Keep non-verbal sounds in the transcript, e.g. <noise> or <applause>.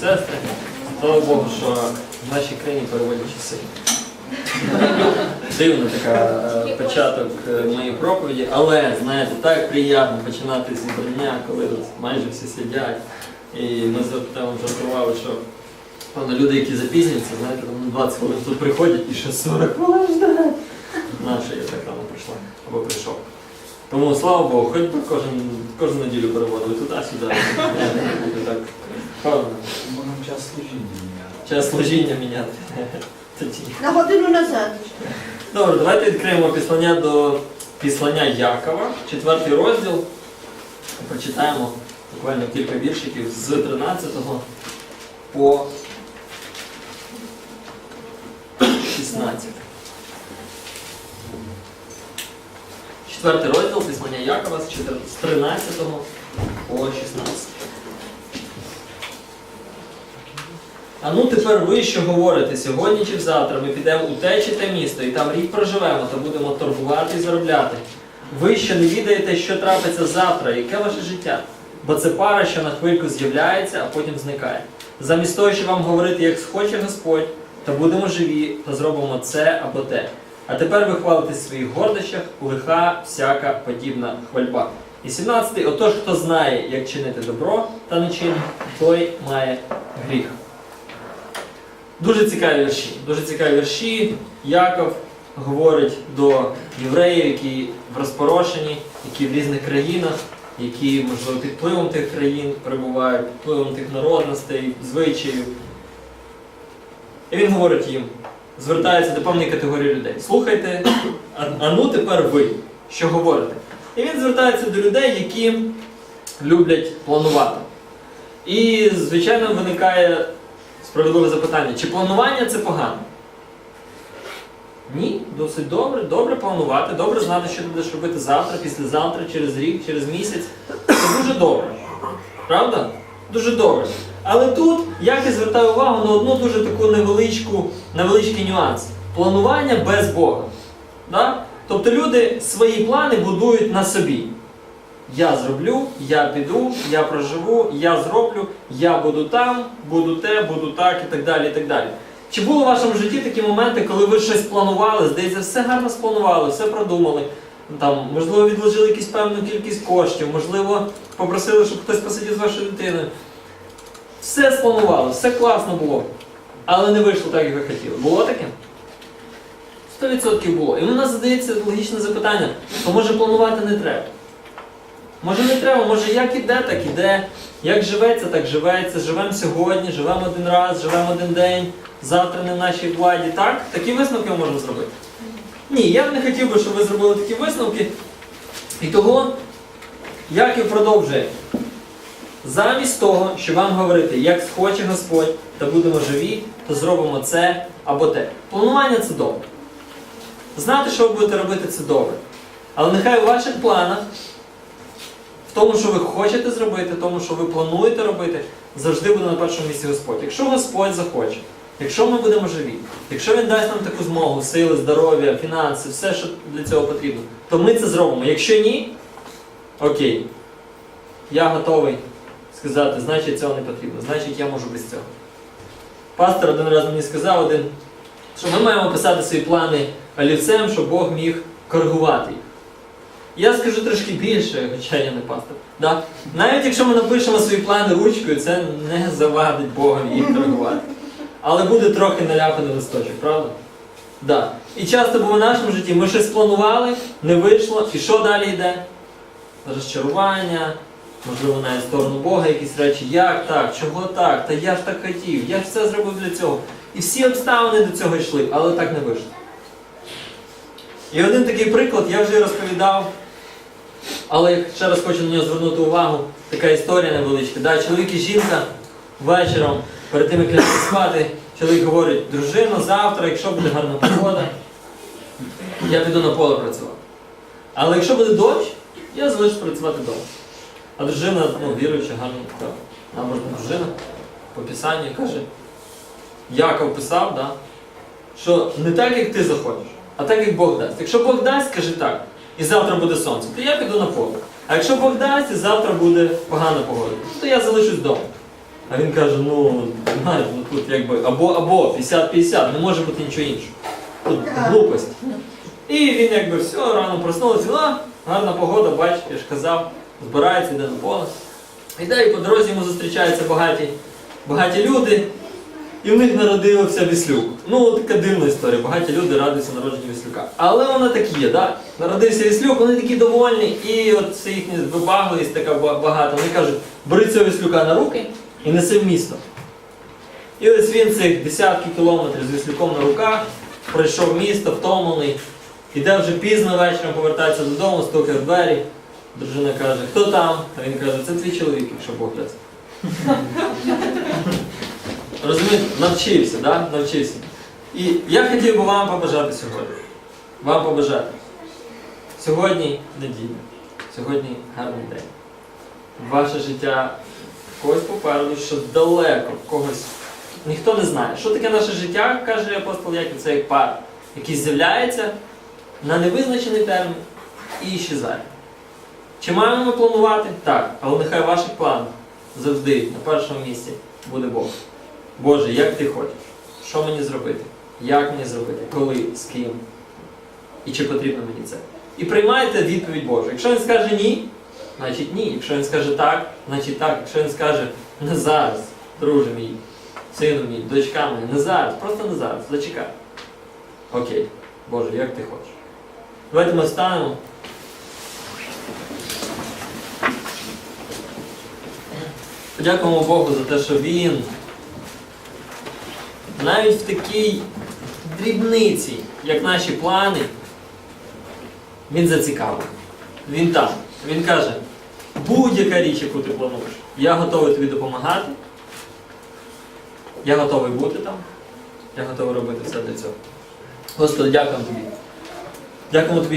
сестри. Слава Богу, що в нашій країні переводять часи. Дивно така е, початок е, моєї проповіді, але знаєте, так приємно починати зібрання, коли от майже всі сидять. І ми з там жартували, що певно, люди, які запізнюються, знаєте, там на 20 хвилин тут приходять і ще 40 хвилин ждать. Наша я так рано прийшла або прийшов. Тому слава Богу, хоч би кожен, кожну неділю переводили туди-сюди. Так, певно. Можемо час служіння міняти. Час служіння міняти. Тоді. На годину назад. Добре, давайте відкриємо післання до післання Якова, четвертий розділ. Прочитаємо буквально кілька віршиків з 13 по 16. Четвертий розділ післання Якова з 13 по 16. А ну тепер ви що говорите, сьогодні чи завтра ми підемо у те чи те місто, і там рік проживемо та будемо торгувати і заробляти. Ви що не відаєте, що трапиться завтра, яке ваше життя? Бо це пара, що на хвильку з'являється, а потім зникає. Замість того, щоб вам говорити, як схоче Господь, та будемо живі, та зробимо це або те. А тепер ви хвалитесь в своїх гордощах, лиха всяка подібна хвальба. І 17. Отож, хто знає, як чинити добро та не чинить, той має гріх. Дуже цікаві вірші. Дуже цікаві вірші. Яков говорить до євреїв, які в розпорошенні, які в різних країнах, які, можливо, під впливом тих країн перебувають, під впливом тих народностей, звичаїв. І він говорить їм, звертається до певної категорії людей. Слухайте, а, а ну тепер ви, що говорите? І він звертається до людей, які люблять планувати. І, звичайно, виникає справедливе запитання, чи планування це погано? Ні, досить добре, добре планувати, добре знати, що ти будеш робити завтра, післязавтра, через рік, через місяць. Це дуже добре. Правда? Дуже добре. Але тут я звертаю увагу на одну дуже таку невеличку, невеличкий нюанс. Планування без Бога. Да? Тобто люди свої плани будують на собі. Я зроблю, я піду, я проживу, я зроблю, я буду там, буду те, буду так і так далі. і так далі. Чи було в вашому житті такі моменти, коли ви щось планували, здається, все гарно спланували, все продумали? Там, можливо, відложили якусь певну кількість коштів, можливо, попросили, щоб хтось посидів з вашою дитиною. Все спланували, все класно було, але не вийшло так, як ви хотіли. Було таке? 100% було. І у нас задається логічне запитання, то може планувати не треба? Може не треба, може як іде, так іде. Як живеться, так живеться. Живемо сьогодні, живемо один раз, живемо один день, завтра не в нашій владі. Так? Такі висновки ми можемо зробити. Ні, я б не хотів би, щоб ви зробили такі висновки. І того, як і продовжує. Замість того, щоб вам говорити, як схоче Господь, та будемо живі, то зробимо це або те. Планування це добре. Знати, що ви будете робити, це добре. Але нехай у ваших планах в тому, що ви хочете зробити, в тому, що ви плануєте робити, завжди буде на першому місці Господь. Якщо Господь захоче, якщо ми будемо живі, якщо Він дасть нам таку змогу, сили, здоров'я, фінанси, все, що для цього потрібно, то ми це зробимо. Якщо ні, окей, я готовий сказати, значить цього не потрібно, значить я можу без цього. Пастор один раз мені сказав один, що ми маємо писати свої плани олівцем, щоб Бог міг коригувати їх. Я скажу трошки більше, хоча я не пастор. Да? Навіть якщо ми напишемо свої плани ручкою, це не завадить Богові їх коригувати. Але буде трохи наляпаний листочок, правда? Да. І часто бо в нашому житті ми щось планували, не вийшло, і що далі йде? Розчарування, можливо, навіть в сторону Бога якісь речі, як так, чого так, та я ж так хотів, я ж все зробив для цього. І всі обставини до цього йшли, але так не вийшло. І один такий приклад я вже розповідав, але ще раз хочу на нього звернути увагу. Така історія невеличка. Да, чоловік і жінка вечором, перед тим як лягти спати, чоловік говорить, дружино, завтра, якщо буде гарна погода, я піду на поле працювати. Але якщо буде дощ, я залишусь працювати вдома. А дружина, ну, віруюча, гарна така, набожна дружина, по писанню каже, Яков писав, да, що не так, як ти захочеш, а так, як Бог дасть. Якщо Бог дасть, скажи так, і завтра буде сонце, то я піду на поле. А якщо Бог дасть, і завтра буде погана погода, то я залишусь вдома. А він каже, ну, знаєш, ну тут якби або або 50-50, не може бути нічого іншого. Тут глупость. І він якби все, рано проснулися, а, гарна погода, бач, я ж казав, збирається, йде на поле. І по дорозі йому зустрічаються багаті, багаті люди, і в них народився віслюк. Ну, така дивна історія. Багаті люди радуються народженню віслюка. Але вона такі є, да? Народився віслюк, вони такі довольні, і це їхня вибагливість така багата. Вони кажуть, бери цього віслюка на руки і неси в місто. І ось він цих десятки кілометрів з віслюком на руках пройшов місто, втомлений. Іде вже пізно вечором, повертається додому, стукає в двері. Дружина каже, хто там? А він каже, це твій чоловік, якщо Бог дасть. <laughs> Розумієте, навчився, да? навчився. І я хотів би вам побажати сьогодні. Вам побажати. Сьогодні неділя. Сьогодні гарний день. Ваше життя когось попереду, що далеко, когось. Ніхто не знає. Що таке наше життя, каже апостол Яків, це як пар, який з'являється на невизначений термін і щезає. Чи маємо ми планувати? Так, але нехай в ваших планах завжди на першому місці буде Бог. Боже, як ти хочеш? Що мені зробити? Як мені зробити? Коли, з ким? І чи потрібно мені це? І приймайте відповідь Божу. Якщо він скаже ні, значить ні. Якщо він скаже так, значить так. Якщо він скаже не зараз, друже мій, сину мій, дочка моя, не зараз, просто не зараз, зачекай. Окей, Боже, як ти хочеш. Давайте ми встанемо. Подякуємо Богу за те, що Він навіть в такій дрібниці, як наші плани, він зацікавлений. Він там. Він каже, будь-яка річ, яку ти плануєш, я готовий тобі допомагати. Я готовий бути там. Я готовий робити все для цього. Господи, дякуємо тобі. Дякуємо тобі,